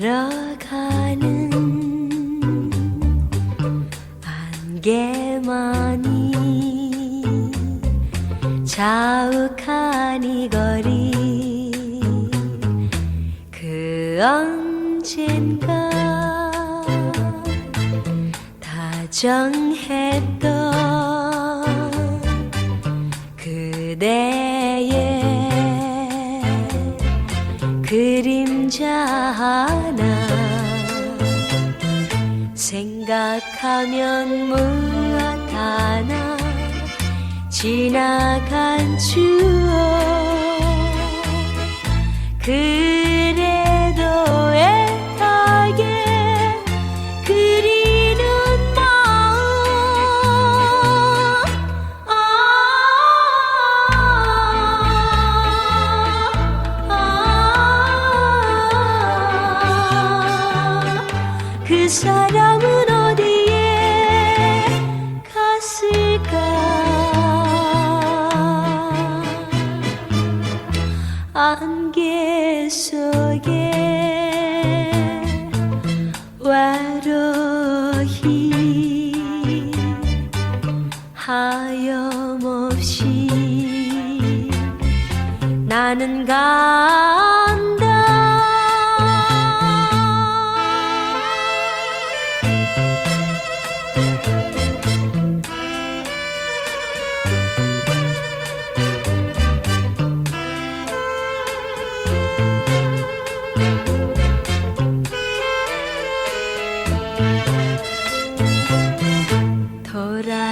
걸어가는 안개만이 자욱한 이 거리 그 언젠가 다정했던 그림자 하나 생각하면 무엇 하나 지나간 추억 그 사람은 어디에 갔을까? 안개 속에 외로이 하염없이 나는 간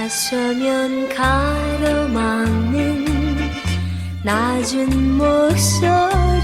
돌아서면 가로막는 낮은 목소리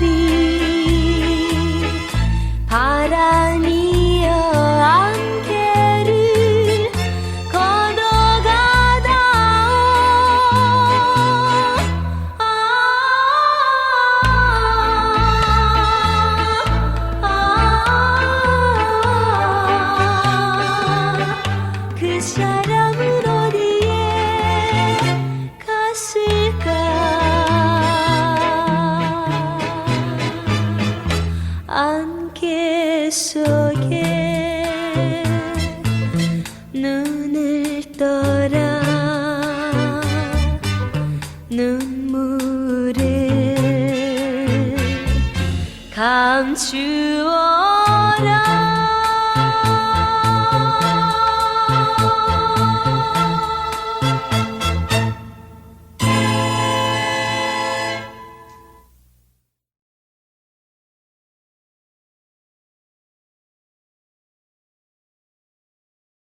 눈물을 감추어라